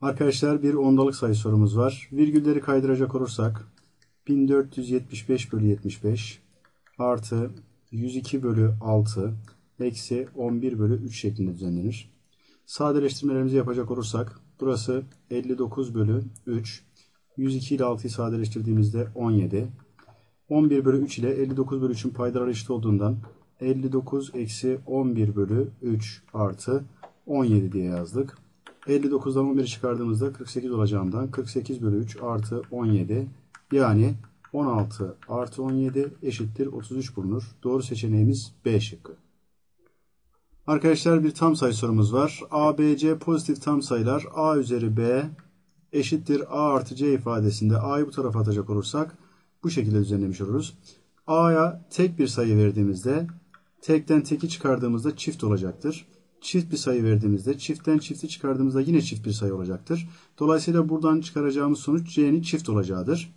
Arkadaşlar bir ondalık sayı sorumuz var. Virgülleri kaydıracak olursak 1475 bölü 75 artı 102 bölü 6 eksi 11 bölü 3 şeklinde düzenlenir. Sadeleştirmelerimizi yapacak olursak burası 59 bölü 3 102 ile 6'yı sadeleştirdiğimizde 17 11 bölü 3 ile 59 bölü 3'ün paydaları eşit olduğundan 59 eksi 11 bölü 3 artı 17 diye yazdık. 59'dan 11'i çıkardığımızda 48 olacağından 48 bölü 3 artı 17 yani 16 artı 17 eşittir 33 bulunur. Doğru seçeneğimiz B şıkkı. Arkadaşlar bir tam sayı sorumuz var. A, B, C pozitif tam sayılar A üzeri B eşittir A artı C ifadesinde A'yı bu tarafa atacak olursak bu şekilde düzenlemiş oluruz. A'ya tek bir sayı verdiğimizde tekten teki çıkardığımızda çift olacaktır çift bir sayı verdiğimizde çiftten çifti çıkardığımızda yine çift bir sayı olacaktır. Dolayısıyla buradan çıkaracağımız sonuç c'nin çift olacağıdır.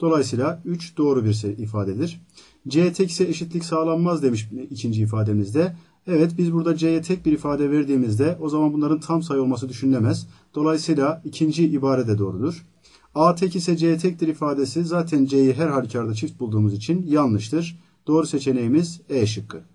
Dolayısıyla 3 doğru bir ifadedir. c tek ise eşitlik sağlanmaz demiş ikinci ifademizde. Evet biz burada c'ye tek bir ifade verdiğimizde o zaman bunların tam sayı olması düşünülemez. Dolayısıyla ikinci ibare de doğrudur. a tek ise c tektir ifadesi zaten c'yi her halükarda çift bulduğumuz için yanlıştır. Doğru seçeneğimiz E şıkkı.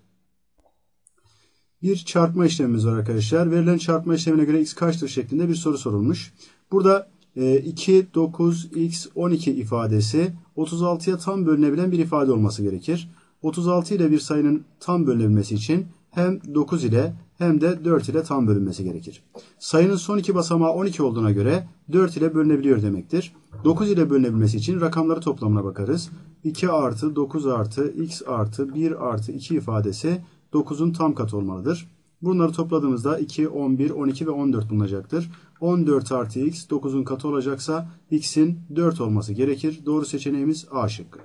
Bir çarpma işlemimiz var arkadaşlar. Verilen çarpma işlemine göre x kaçtır şeklinde bir soru sorulmuş. Burada 2, 9, x, 12 ifadesi 36'ya tam bölünebilen bir ifade olması gerekir. 36 ile bir sayının tam bölünebilmesi için hem 9 ile hem de 4 ile tam bölünmesi gerekir. Sayının son iki basamağı 12 olduğuna göre 4 ile bölünebiliyor demektir. 9 ile bölünebilmesi için rakamları toplamına bakarız. 2 artı 9 artı x artı 1 artı 2 ifadesi 9'un tam katı olmalıdır. Bunları topladığımızda 2, 11, 12 ve 14 bulunacaktır. 14 artı x 9'un katı olacaksa x'in 4 olması gerekir. Doğru seçeneğimiz A şıkkı.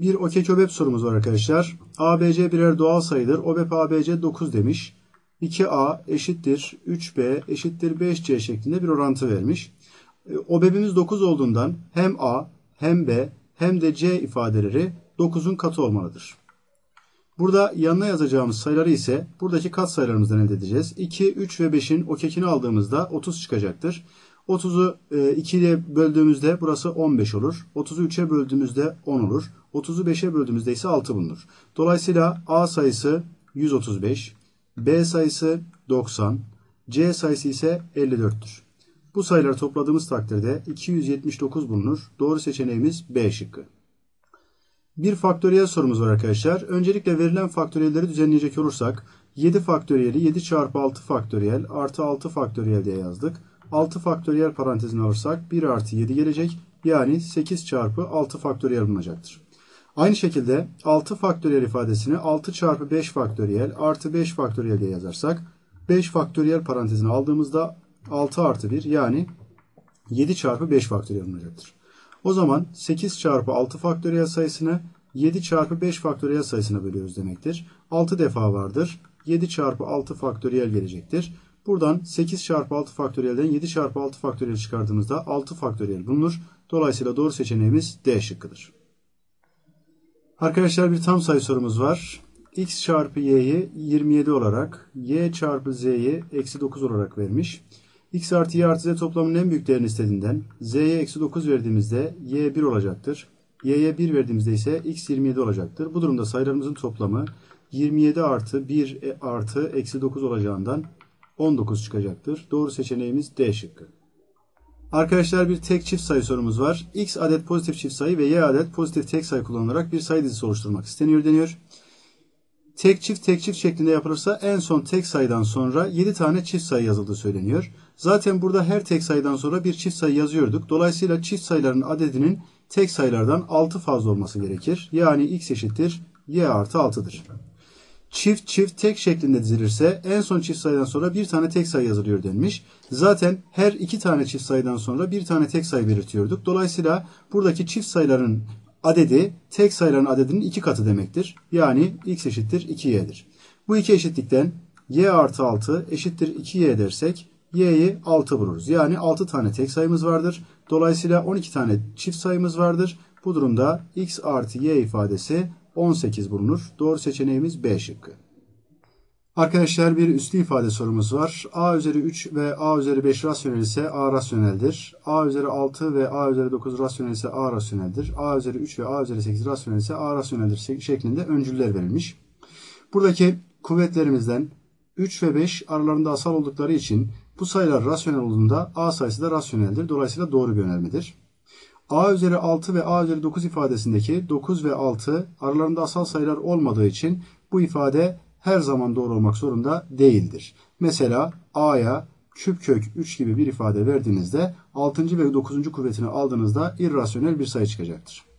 Bir okey obep sorumuz var arkadaşlar. ABC birer doğal sayıdır. Obep ABC 9 demiş. 2A eşittir 3B eşittir 5C şeklinde bir orantı vermiş. E, Obebimiz 9 olduğundan hem A hem B hem de C ifadeleri 9'un katı olmalıdır. Burada yanına yazacağımız sayıları ise buradaki kat sayılarımızdan elde edeceğiz. 2, 3 ve 5'in o kekini aldığımızda 30 çıkacaktır. 30'u 2 e, ile böldüğümüzde burası 15 olur. 30'u 3'e böldüğümüzde 10 olur. 30'u 5'e böldüğümüzde ise 6 bulunur. Dolayısıyla A sayısı 135, B sayısı 90, C sayısı ise 54'tür. Bu sayıları topladığımız takdirde 279 bulunur. Doğru seçeneğimiz B şıkkı. Bir faktöriyel sorumuz var arkadaşlar. Öncelikle verilen faktöriyelleri düzenleyecek olursak 7 faktöriyeli 7 çarpı 6 faktöriyel artı 6 faktöriyel diye yazdık. 6 faktöriyel parantezine alırsak 1 artı 7 gelecek. Yani 8 çarpı 6 faktöriyel bulunacaktır. Aynı şekilde 6 faktöriyel ifadesini 6 çarpı 5 faktöriyel artı 5 faktöriyel diye yazarsak 5 faktöriyel parantezine aldığımızda 6 artı 1 yani 7 çarpı 5 faktöriyel bulunacaktır. O zaman 8 çarpı 6 faktöriyel sayısını 7 çarpı 5 faktöriyel sayısına bölüyoruz demektir. 6 defa vardır. 7 çarpı 6 faktöriyel gelecektir. Buradan 8 çarpı 6 faktöriyelden 7 çarpı 6 faktöriyel çıkardığımızda 6 faktöriyel bulunur. Dolayısıyla doğru seçeneğimiz D şıkkıdır. Arkadaşlar bir tam sayı sorumuz var. x çarpı y'yi 27 olarak, y çarpı z'yi eksi 9 olarak vermiş x artı y artı z toplamının en büyük değerini istediğinden z'ye eksi 9 verdiğimizde y 1 olacaktır. y'ye 1 verdiğimizde ise x 27 olacaktır. Bu durumda sayılarımızın toplamı 27 artı 1 e, artı eksi 9 olacağından 19 çıkacaktır. Doğru seçeneğimiz D şıkkı. Arkadaşlar bir tek çift sayı sorumuz var. X adet pozitif çift sayı ve Y adet pozitif tek sayı kullanılarak bir sayı dizisi oluşturmak isteniyor deniyor. Tek çift tek çift şeklinde yapılırsa en son tek sayıdan sonra 7 tane çift sayı yazıldığı söyleniyor. Zaten burada her tek sayıdan sonra bir çift sayı yazıyorduk. Dolayısıyla çift sayıların adedinin tek sayılardan 6 fazla olması gerekir. Yani x eşittir y artı 6'dır. Çift çift tek şeklinde dizilirse en son çift sayıdan sonra bir tane tek sayı yazılıyor denmiş. Zaten her iki tane çift sayıdan sonra bir tane tek sayı belirtiyorduk. Dolayısıyla buradaki çift sayıların adedi tek sayıların adedinin iki katı demektir. Yani x eşittir 2y'dir. Bu iki eşitlikten y artı 6 eşittir 2y dersek y'yi 6 buluruz. Yani 6 tane tek sayımız vardır. Dolayısıyla 12 tane çift sayımız vardır. Bu durumda x artı y ifadesi 18 bulunur. Doğru seçeneğimiz B şıkkı. Arkadaşlar bir üslü ifade sorumuz var. a üzeri 3 ve a üzeri 5 rasyonel ise a rasyoneldir. a üzeri 6 ve a üzeri 9 rasyonel ise a rasyoneldir. a üzeri 3 ve a üzeri 8 rasyonel ise a rasyoneldir şeklinde öncüller verilmiş. Buradaki kuvvetlerimizden 3 ve 5 aralarında asal oldukları için bu sayılar rasyonel olduğunda a sayısı da rasyoneldir. Dolayısıyla doğru bir önermedir. a üzeri 6 ve a üzeri 9 ifadesindeki 9 ve 6 aralarında asal sayılar olmadığı için bu ifade her zaman doğru olmak zorunda değildir. Mesela a'ya küp kök 3 gibi bir ifade verdiğinizde 6. ve 9. kuvvetini aldığınızda irrasyonel bir sayı çıkacaktır.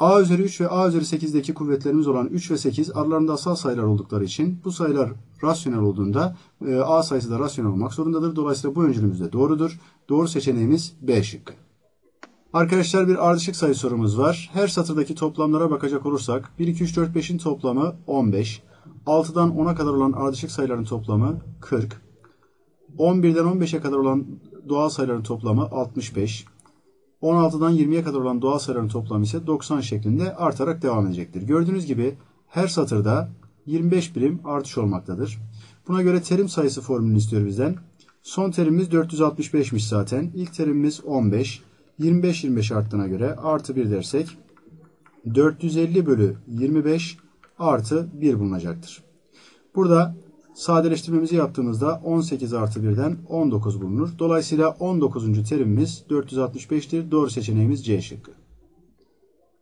A üzeri 3 ve a üzeri 8'deki kuvvetlerimiz olan 3 ve 8 aralarında asal sayılar oldukları için bu sayılar rasyonel olduğunda e, a sayısı da rasyonel olmak zorundadır. Dolayısıyla bu öncülümüz de doğrudur. Doğru seçeneğimiz B şıkkı. Arkadaşlar bir ardışık sayı sorumuz var. Her satırdaki toplamlara bakacak olursak 1, 2, 3, 4, 5'in toplamı 15. 6'dan 10'a kadar olan ardışık sayıların toplamı 40. 11'den 15'e kadar olan doğal sayıların toplamı 65. 16'dan 20'ye kadar olan doğal sayıların toplamı ise 90 şeklinde artarak devam edecektir. Gördüğünüz gibi her satırda 25 birim artış olmaktadır. Buna göre terim sayısı formülünü istiyor bizden. Son terimimiz 465'miş zaten. İlk terimimiz 15. 25-25 arttığına göre artı 1 dersek 450 bölü 25 artı 1 bulunacaktır. Burada sadeleştirmemizi yaptığımızda 18 artı 1'den 19 bulunur. Dolayısıyla 19. terimimiz 465'tir. Doğru seçeneğimiz C şıkkı.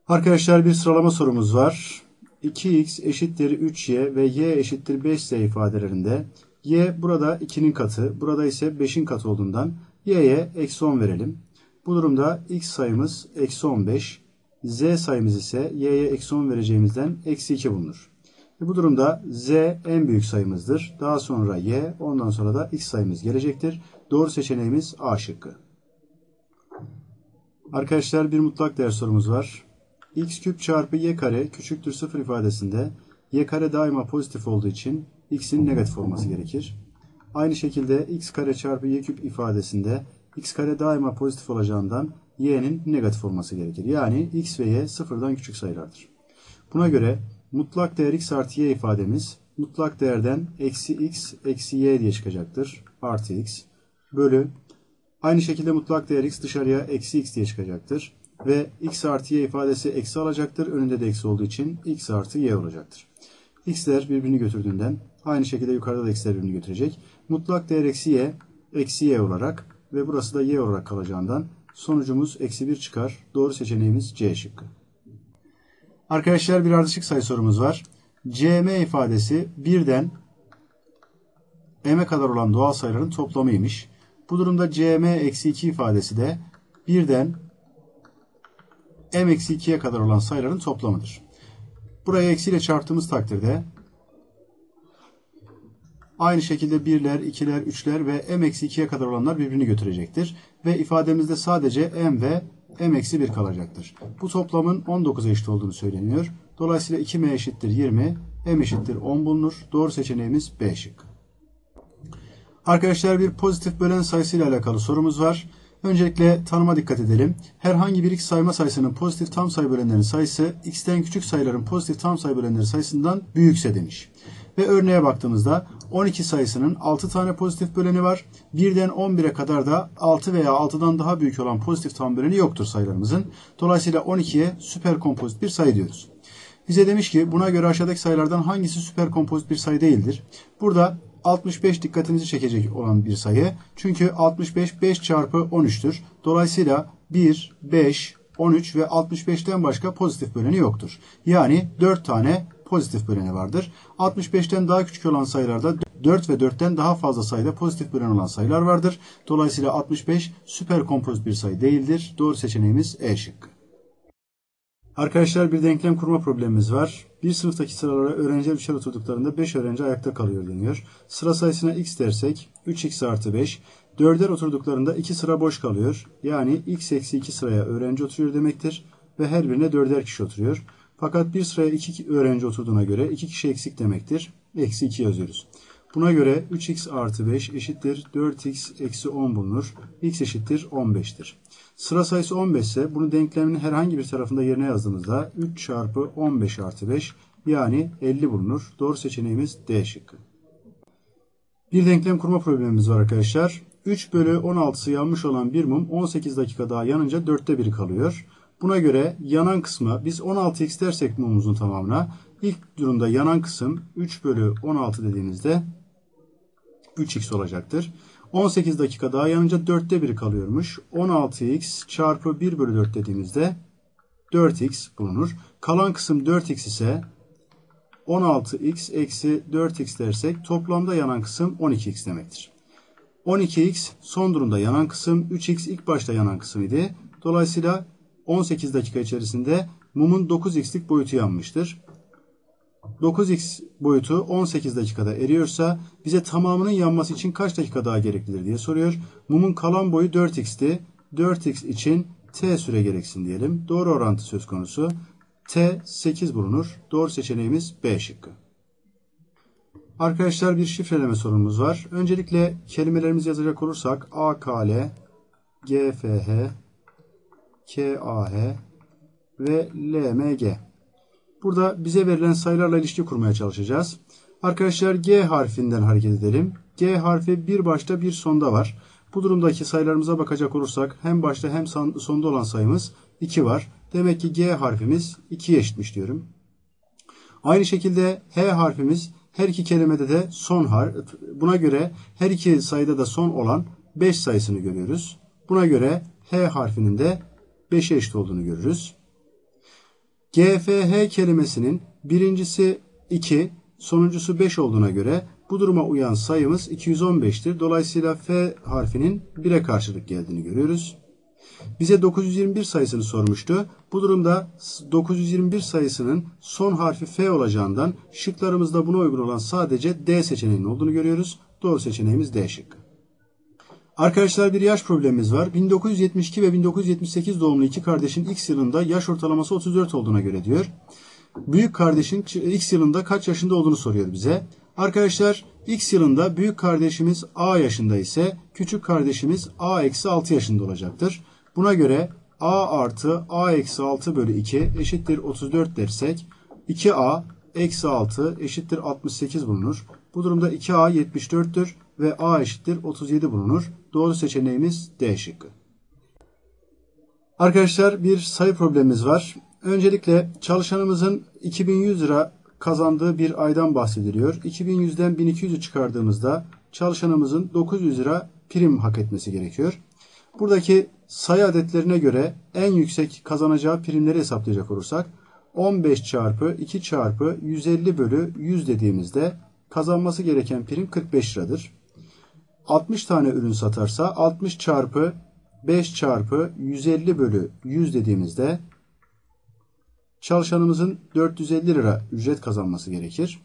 Arkadaşlar bir sıralama sorumuz var. 2x eşittir 3y ve y eşittir 5z ifadelerinde y burada 2'nin katı, burada ise 5'in katı olduğundan y'ye eksi 10 verelim. Bu durumda x sayımız eksi 15, z sayımız ise y'ye eksi 10 vereceğimizden eksi 2 bulunur. E bu durumda z en büyük sayımızdır. Daha sonra y, ondan sonra da x sayımız gelecektir. Doğru seçeneğimiz A şıkkı. Arkadaşlar bir mutlak değer sorumuz var. x küp çarpı y kare küçüktür 0 ifadesinde y kare daima pozitif olduğu için x'in negatif olması gerekir. Aynı şekilde x kare çarpı y küp ifadesinde x kare daima pozitif olacağından y'nin negatif olması gerekir. Yani x ve y sıfırdan küçük sayılardır. Buna göre mutlak değer x artı y ifademiz mutlak değerden eksi x eksi y diye çıkacaktır. Artı x bölü aynı şekilde mutlak değer x dışarıya eksi x diye çıkacaktır. Ve x artı y ifadesi eksi alacaktır. Önünde de eksi olduğu için x artı y olacaktır. x'ler birbirini götürdüğünden aynı şekilde yukarıda da x'ler birbirini götürecek. Mutlak değer eksi y eksi y olarak ve burası da y olarak kalacağından sonucumuz eksi 1 çıkar. Doğru seçeneğimiz C şıkkı. Arkadaşlar bir ardışık sayı sorumuz var. cm ifadesi birden m'e kadar olan doğal sayıların toplamıymış. Bu durumda cm eksi 2 ifadesi de birden m eksi 2'ye kadar olan sayıların toplamıdır. Buraya eksiyle çarptığımız takdirde Aynı şekilde birler, ikiler, üçler ve m-2'ye kadar olanlar birbirini götürecektir. Ve ifademizde sadece m ve m-1 kalacaktır. Bu toplamın 19'a eşit olduğunu söyleniyor. Dolayısıyla 2m eşittir 20, m eşittir 10 bulunur. Doğru seçeneğimiz B şık. Arkadaşlar bir pozitif bölen sayısı ile alakalı sorumuz var. Öncelikle tanıma dikkat edelim. Herhangi bir x sayma sayısının pozitif tam sayı bölenlerin sayısı x'ten küçük sayıların pozitif tam sayı bölenleri sayısından büyükse demiş. Ve örneğe baktığımızda 12 sayısının 6 tane pozitif böleni var. 1'den 11'e kadar da 6 veya 6'dan daha büyük olan pozitif tam böleni yoktur sayılarımızın. Dolayısıyla 12'ye süper kompozit bir sayı diyoruz. Bize demiş ki buna göre aşağıdaki sayılardan hangisi süper kompozit bir sayı değildir? Burada 65 dikkatinizi çekecek olan bir sayı. Çünkü 65 5 çarpı 13'tür. Dolayısıyla 1, 5, 13 ve 65'ten başka pozitif böleni yoktur. Yani 4 tane pozitif böleni vardır. 65'ten daha küçük olan sayılarda 4 ve 4'ten daha fazla sayıda pozitif bölen olan sayılar vardır. Dolayısıyla 65 süper kompozit bir sayı değildir. Doğru seçeneğimiz E şıkkı. Arkadaşlar bir denklem kurma problemimiz var. Bir sınıftaki sıralara öğrenciler üçer oturduklarında 5 öğrenci ayakta kalıyor deniyor. Sıra sayısına x dersek 3x artı 5. Dörder oturduklarında 2 sıra boş kalıyor. Yani x eksi 2 sıraya öğrenci oturuyor demektir. Ve her birine dörder kişi oturuyor. Fakat bir sıraya 2 öğrenci oturduğuna göre 2 kişi eksik demektir. Eksi 2 yazıyoruz. Buna göre 3x artı 5 eşittir 4x eksi 10 bulunur. x eşittir 15'tir. Sıra sayısı 15 ise bunu denklemin herhangi bir tarafında yerine yazdığımızda 3 çarpı 15 artı 5 yani 50 bulunur. Doğru seçeneğimiz D şıkkı. Bir denklem kurma problemimiz var arkadaşlar. 3 bölü 16'sı yanmış olan bir mum 18 dakika daha yanınca 4'te 1 kalıyor. Buna göre yanan kısma biz 16x dersek mumumuzun tamamına ilk durumda yanan kısım 3 bölü 16 dediğimizde 3x olacaktır. 18 dakika daha yanınca 4'te 1 kalıyormuş. 16x çarpı 1 bölü 4 dediğimizde 4x bulunur. Kalan kısım 4x ise 16x eksi 4x dersek toplamda yanan kısım 12x demektir. 12x son durumda yanan kısım 3x ilk başta yanan kısım idi. Dolayısıyla 18 dakika içerisinde mumun 9x'lik boyutu yanmıştır. 9x boyutu 18 dakikada eriyorsa bize tamamının yanması için kaç dakika daha gereklidir diye soruyor. Mumun kalan boyu 4x'ti. 4x için t süre gereksin diyelim. Doğru orantı söz konusu. T 8 bulunur. Doğru seçeneğimiz B şıkkı. Arkadaşlar bir şifreleme sorumuz var. Öncelikle kelimelerimizi yazacak olursak AKL, GFH, KAH ve LMG. Burada bize verilen sayılarla ilişki kurmaya çalışacağız. Arkadaşlar G harfinden hareket edelim. G harfi bir başta bir sonda var. Bu durumdaki sayılarımıza bakacak olursak hem başta hem sonda olan sayımız 2 var. Demek ki G harfimiz 2'ye eşitmiş diyorum. Aynı şekilde H harfimiz her iki kelimede de son harf. Buna göre her iki sayıda da son olan 5 sayısını görüyoruz. Buna göre H harfinin de 5'e eşit olduğunu görürüz. GFH kelimesinin birincisi 2, sonuncusu 5 olduğuna göre bu duruma uyan sayımız 215'tir. Dolayısıyla F harfinin 1'e karşılık geldiğini görüyoruz. Bize 921 sayısını sormuştu. Bu durumda 921 sayısının son harfi F olacağından şıklarımızda buna uygun olan sadece D seçeneğinin olduğunu görüyoruz. Doğru seçeneğimiz D şıkkı. Arkadaşlar bir yaş problemimiz var. 1972 ve 1978 doğumlu iki kardeşin X yılında yaş ortalaması 34 olduğuna göre diyor. Büyük kardeşin X yılında kaç yaşında olduğunu soruyor bize. Arkadaşlar X yılında büyük kardeşimiz A yaşında ise küçük kardeşimiz A eksi 6 yaşında olacaktır. Buna göre A artı A eksi 6 bölü 2 eşittir 34 dersek 2A eksi 6 eşittir 68 bulunur. Bu durumda 2A 74'tür ve A eşittir 37 bulunur. Doğru seçeneğimiz D şıkkı. Arkadaşlar bir sayı problemimiz var. Öncelikle çalışanımızın 2100 lira kazandığı bir aydan bahsediliyor. 2100'den 1200'ü çıkardığımızda çalışanımızın 900 lira prim hak etmesi gerekiyor. Buradaki sayı adetlerine göre en yüksek kazanacağı primleri hesaplayacak olursak 15 çarpı 2 çarpı 150 bölü 100 dediğimizde kazanması gereken prim 45 liradır. 60 tane ürün satarsa 60 çarpı 5 çarpı 150 bölü 100 dediğimizde çalışanımızın 450 lira ücret kazanması gerekir.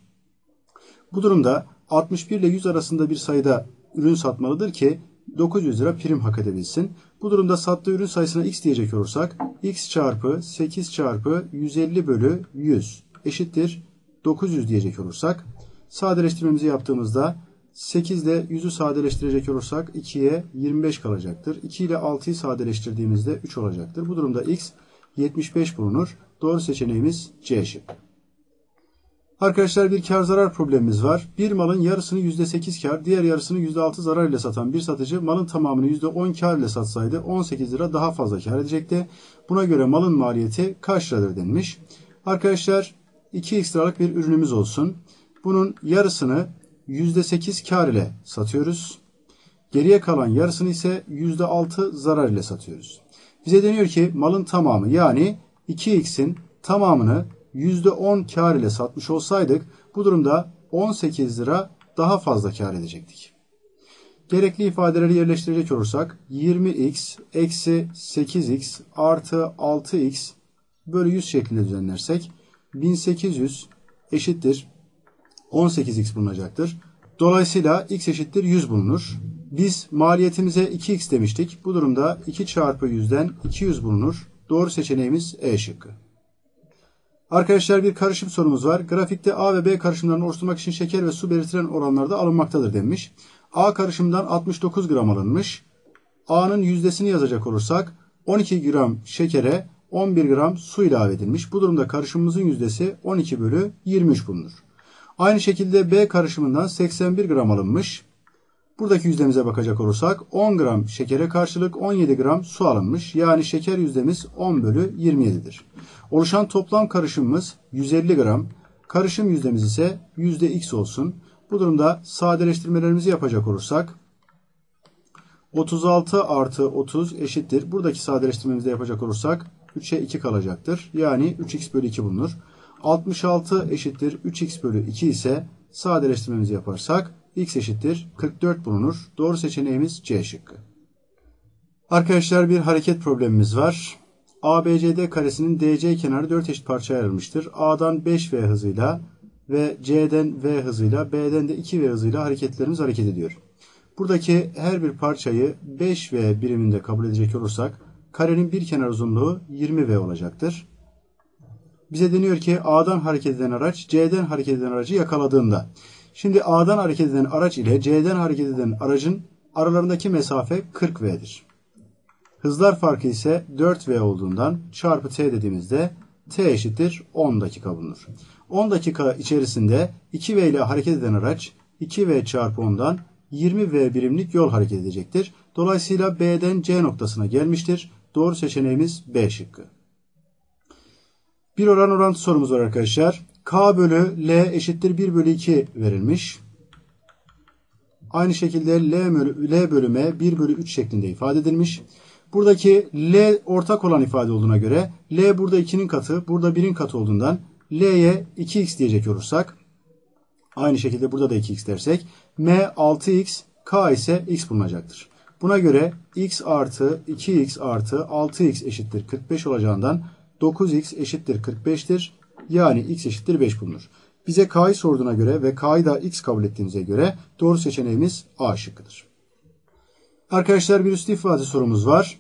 Bu durumda 61 ile 100 arasında bir sayıda ürün satmalıdır ki 900 lira prim hak edebilsin. Bu durumda sattığı ürün sayısına x diyecek olursak x çarpı 8 çarpı 150 bölü 100 eşittir 900 diyecek olursak sadeleştirmemizi yaptığımızda 8 ile 100'ü sadeleştirecek olursak 2'ye 25 kalacaktır. 2 ile 6'yı sadeleştirdiğimizde 3 olacaktır. Bu durumda x 75 bulunur. Doğru seçeneğimiz C şık. Arkadaşlar bir kar zarar problemimiz var. Bir malın yarısını %8 kar, diğer yarısını %6 zarar ile satan bir satıcı malın tamamını %10 kar ile satsaydı 18 lira daha fazla kar edecekti. Buna göre malın maliyeti kaç liradır denmiş. Arkadaşlar 2x liralık bir ürünümüz olsun. Bunun yarısını %8 kar ile satıyoruz. Geriye kalan yarısını ise %6 zarar ile satıyoruz. Bize deniyor ki malın tamamı yani 2x'in tamamını %10 kar ile satmış olsaydık bu durumda 18 lira daha fazla kar edecektik. Gerekli ifadeleri yerleştirecek olursak 20x eksi 8x artı 6x bölü 100 şeklinde düzenlersek 1800 eşittir 18x bulunacaktır. Dolayısıyla x eşittir 100 bulunur. Biz maliyetimize 2x demiştik. Bu durumda 2 çarpı 100'den 200 bulunur. Doğru seçeneğimiz E şıkkı. Arkadaşlar bir karışım sorumuz var. Grafikte A ve B karışımlarını oluşturmak için şeker ve su belirtilen oranlarda alınmaktadır denmiş. A karışımdan 69 gram alınmış. A'nın yüzdesini yazacak olursak 12 gram şekere 11 gram su ilave edilmiş. Bu durumda karışımımızın yüzdesi 12 bölü 23 bulunur. Aynı şekilde B karışımından 81 gram alınmış. Buradaki yüzdemize bakacak olursak 10 gram şekere karşılık 17 gram su alınmış. Yani şeker yüzdemiz 10 bölü 27'dir. Oluşan toplam karışımımız 150 gram. Karışım yüzdemiz ise yüzde x olsun. Bu durumda sadeleştirmelerimizi yapacak olursak 36 artı 30 eşittir. Buradaki sadeleştirmemizi de yapacak olursak 3'e 2 kalacaktır. Yani 3x bölü 2 bulunur. 66 eşittir 3x bölü 2 ise sadeleştirmemizi yaparsak x eşittir 44 bulunur. Doğru seçeneğimiz C şıkkı. Arkadaşlar bir hareket problemimiz var. ABCD karesinin DC kenarı 4 eşit parçaya ayrılmıştır. A'dan 5V hızıyla ve C'den V hızıyla B'den de 2V hızıyla hareketlerimiz hareket ediyor. Buradaki her bir parçayı 5V biriminde kabul edecek olursak karenin bir kenar uzunluğu 20V olacaktır. Bize deniyor ki A'dan hareket eden araç C'den hareket eden aracı yakaladığında. Şimdi A'dan hareket eden araç ile C'den hareket eden aracın aralarındaki mesafe 40V'dir. Hızlar farkı ise 4V olduğundan çarpı T dediğimizde T eşittir 10 dakika bulunur. 10 dakika içerisinde 2V ile hareket eden araç 2V çarpı 10'dan 20V birimlik yol hareket edecektir. Dolayısıyla B'den C noktasına gelmiştir. Doğru seçeneğimiz B şıkkı. Bir oran orantı sorumuz var arkadaşlar. K bölü L eşittir 1 bölü 2 verilmiş. Aynı şekilde L, bölü, L bölüme 1 bölü 3 şeklinde ifade edilmiş. Buradaki L ortak olan ifade olduğuna göre L burada 2'nin katı, burada 1'in katı olduğundan L'ye 2x diyecek olursak aynı şekilde burada da 2x dersek M 6x, K ise x bulunacaktır. Buna göre x artı 2x artı 6x eşittir 45 olacağından 9x eşittir 45'tir. Yani x eşittir 5 bulunur. Bize k'yı sorduğuna göre ve k'yı da x kabul ettiğimize göre doğru seçeneğimiz A şıkkıdır. Arkadaşlar bir üstü ifade sorumuz var.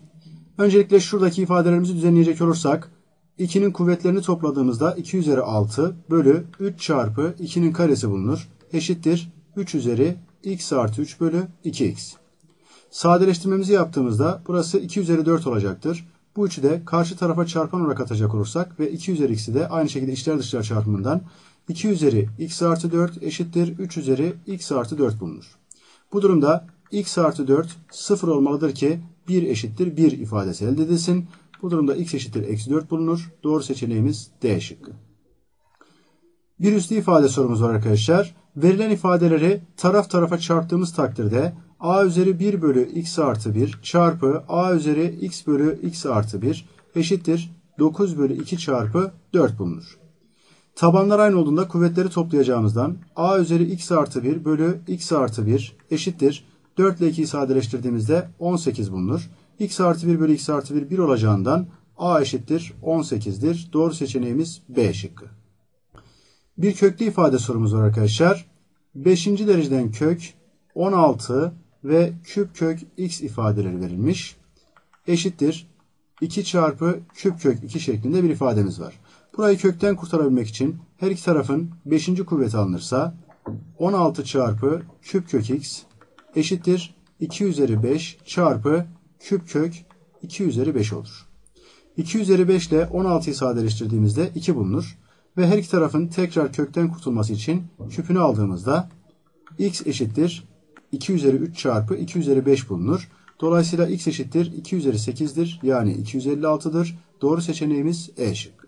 Öncelikle şuradaki ifadelerimizi düzenleyecek olursak 2'nin kuvvetlerini topladığımızda 2 üzeri 6 bölü 3 çarpı 2'nin karesi bulunur. Eşittir 3 üzeri x artı 3 bölü 2x. Sadeleştirmemizi yaptığımızda burası 2 üzeri 4 olacaktır. Bu üçü de karşı tarafa çarpan olarak atacak olursak ve 2 üzeri x'i de aynı şekilde içler dışlar çarpımından 2 üzeri x artı 4 eşittir 3 üzeri x artı 4 bulunur. Bu durumda x artı 4 sıfır olmalıdır ki 1 eşittir 1 ifadesi elde edilsin. Bu durumda x eşittir eksi 4 bulunur. Doğru seçeneğimiz D şıkkı. Bir üstü ifade sorumuz var arkadaşlar. Verilen ifadeleri taraf tarafa çarptığımız takdirde a üzeri 1 bölü x artı 1 çarpı a üzeri x bölü x artı 1 eşittir 9 bölü 2 çarpı 4 bulunur. Tabanlar aynı olduğunda kuvvetleri toplayacağımızdan a üzeri x artı 1 bölü x artı 1 eşittir 4 ile 2'yi sadeleştirdiğimizde 18 bulunur. x artı 1 bölü x artı 1 1 olacağından a eşittir 18'dir. Doğru seçeneğimiz B şıkkı. Bir köklü ifade sorumuz var arkadaşlar. 5. dereceden kök 16 ve küp kök x ifadeleri verilmiş. Eşittir 2 çarpı küp kök 2 şeklinde bir ifademiz var. Burayı kökten kurtarabilmek için her iki tarafın 5. kuvveti alınırsa 16 çarpı küp kök x eşittir 2 üzeri 5 çarpı küp kök 2 üzeri 5 olur. 2 üzeri 5 ile 16'yı sadeleştirdiğimizde 2 bulunur. Ve her iki tarafın tekrar kökten kurtulması için küpünü aldığımızda x eşittir 2 üzeri 3 çarpı 2 üzeri 5 bulunur. Dolayısıyla x eşittir 2 üzeri 8'dir. Yani 256'dır. Doğru seçeneğimiz E şıkkı.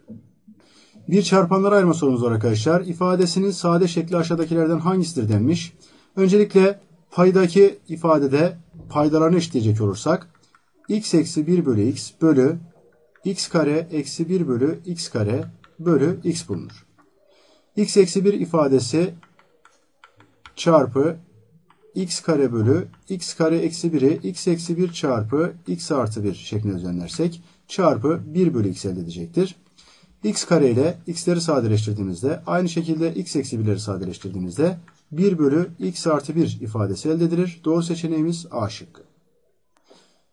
Bir çarpanlara ayırma sorumuz var arkadaşlar. İfadesinin sade şekli aşağıdakilerden hangisidir denmiş. Öncelikle paydaki ifadede paydalarını eşitleyecek olursak x eksi 1 bölü x bölü x kare eksi 1 bölü x kare bölü x bulunur. x eksi 1 ifadesi çarpı x kare bölü x kare eksi 1'i x eksi 1 çarpı x artı 1 şeklinde düzenlersek çarpı 1 bölü x elde edecektir. x kare ile x'leri sadeleştirdiğimizde aynı şekilde x eksi 1'leri sadeleştirdiğimizde 1 bölü x artı 1 ifadesi elde edilir. Doğru seçeneğimiz A şıkkı.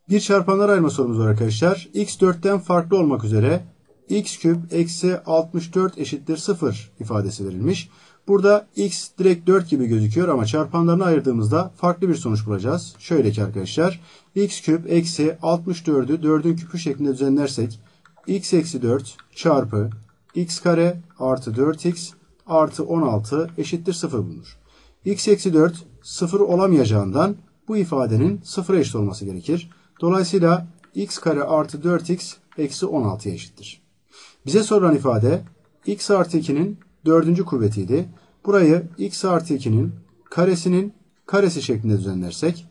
Bir çarpanlar ayırma sorumuz var arkadaşlar. x 4'ten farklı olmak üzere x küp eksi 64 eşittir 0 ifadesi verilmiş. Burada x direkt 4 gibi gözüküyor ama çarpanlarını ayırdığımızda farklı bir sonuç bulacağız. Şöyle ki arkadaşlar x küp eksi 64'ü 4'ün küpü şeklinde düzenlersek x eksi 4 çarpı x kare artı 4x artı 16 eşittir 0 bulunur. x eksi 4 sıfır olamayacağından bu ifadenin sıfıra eşit olması gerekir. Dolayısıyla x kare artı 4x eksi 16'ya eşittir. Bize sorulan ifade x artı 2'nin dördüncü kuvvetiydi. Burayı x artı 2'nin karesinin karesi şeklinde düzenlersek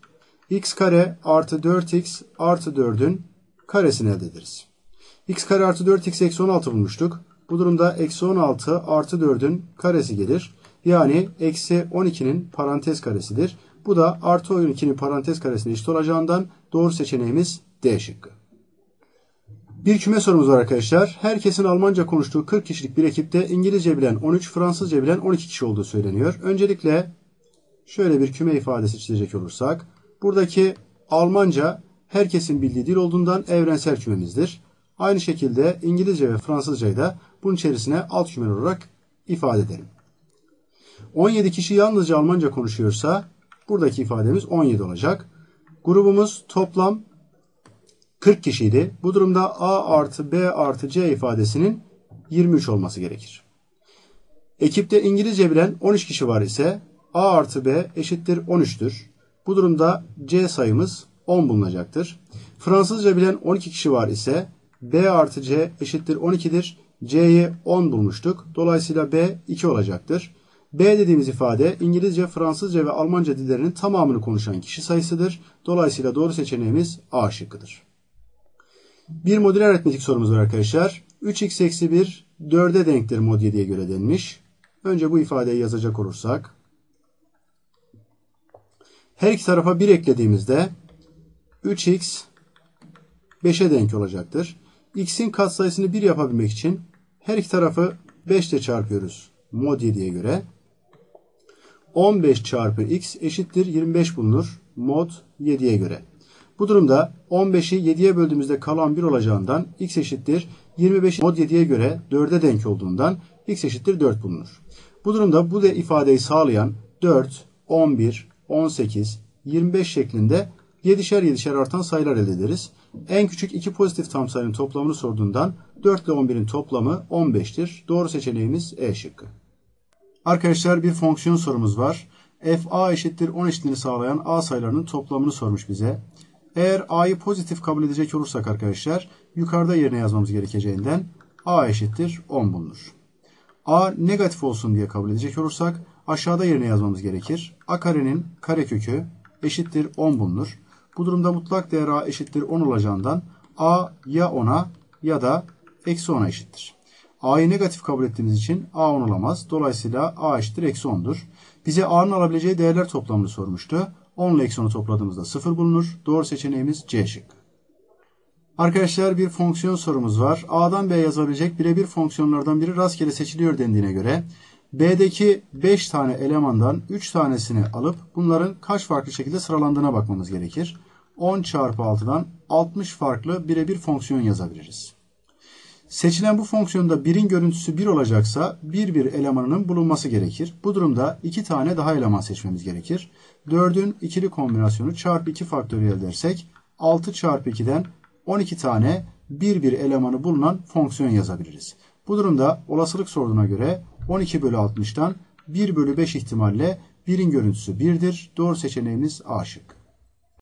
x kare artı 4x artı 4'ün karesini elde ederiz. x kare artı 4x eksi 16 bulmuştuk. Bu durumda eksi 16 artı 4'ün karesi gelir. Yani eksi 12'nin parantez karesidir. Bu da artı 12'nin parantez karesine eşit olacağından doğru seçeneğimiz D şıkkı. Bir küme sorumuz var arkadaşlar. Herkesin Almanca konuştuğu 40 kişilik bir ekipte İngilizce bilen 13, Fransızca bilen 12 kişi olduğu söyleniyor. Öncelikle şöyle bir küme ifadesi çizecek olursak. Buradaki Almanca herkesin bildiği dil olduğundan evrensel kümemizdir. Aynı şekilde İngilizce ve Fransızcayı da bunun içerisine alt küme olarak ifade edelim. 17 kişi yalnızca Almanca konuşuyorsa buradaki ifademiz 17 olacak. Grubumuz toplam 40 kişiydi. Bu durumda A artı B artı C ifadesinin 23 olması gerekir. Ekipte İngilizce bilen 13 kişi var ise A artı B eşittir 13'tür. Bu durumda C sayımız 10 bulunacaktır. Fransızca bilen 12 kişi var ise B artı C eşittir 12'dir. C'yi 10 bulmuştuk. Dolayısıyla B 2 olacaktır. B dediğimiz ifade İngilizce, Fransızca ve Almanca dillerinin tamamını konuşan kişi sayısıdır. Dolayısıyla doğru seçeneğimiz A şıkkıdır. Bir modüler aritmetik sorumuz var arkadaşlar. 3x eksi 1 4'e denktir mod 7'ye göre denmiş. Önce bu ifadeyi yazacak olursak. Her iki tarafa 1 eklediğimizde 3x 5'e denk olacaktır. x'in katsayısını 1 yapabilmek için her iki tarafı 5 ile çarpıyoruz mod 7'ye göre. 15 çarpı x eşittir 25 bulunur mod 7'ye göre. Bu durumda 15'i 7'ye böldüğümüzde kalan 1 olacağından x eşittir 25 mod 7'ye göre 4'e denk olduğundan x eşittir 4 bulunur. Bu durumda bu da ifadeyi sağlayan 4, 11, 18, 25 şeklinde 7'şer 7'şer artan sayılar elde ederiz. En küçük iki pozitif tam sayının toplamını sorduğundan 4 ile 11'in toplamı 15'tir. Doğru seçeneğimiz E şıkkı. Arkadaşlar bir fonksiyon sorumuz var. f a eşittir 10 eşitliğini sağlayan a sayılarının toplamını sormuş bize. Eğer a'yı pozitif kabul edecek olursak arkadaşlar yukarıda yerine yazmamız gerekeceğinden a eşittir 10 bulunur. a negatif olsun diye kabul edecek olursak aşağıda yerine yazmamız gerekir. a karenin karekökü eşittir 10 bulunur. Bu durumda mutlak değer a eşittir 10 olacağından a ya 10'a ya da eksi 10'a eşittir. A'yı negatif kabul ettiğimiz için A 10 olamaz. Dolayısıyla A eşittir eksi 10'dur. Bize A'nın alabileceği değerler toplamını sormuştu. 10 ile eksi 10'u topladığımızda 0 bulunur. Doğru seçeneğimiz C şık. Arkadaşlar bir fonksiyon sorumuz var. A'dan B'ye yazabilecek birebir fonksiyonlardan biri rastgele seçiliyor dendiğine göre B'deki 5 tane elemandan 3 tanesini alıp bunların kaç farklı şekilde sıralandığına bakmamız gerekir. 10 çarpı 6'dan 60 farklı birebir fonksiyon yazabiliriz. Seçilen bu fonksiyonda birin görüntüsü 1 olacaksa bir bir elemanının bulunması gerekir. Bu durumda 2 tane daha eleman seçmemiz gerekir. 4'ün ikili kombinasyonu çarpı 2 faktöriyel dersek 6 çarpı 2'den 12 tane bir bir elemanı bulunan fonksiyon yazabiliriz. Bu durumda olasılık sorduğuna göre 12 bölü 60'tan 1 bölü 5 ihtimalle birin görüntüsü 1'dir. Doğru seçeneğimiz A şık.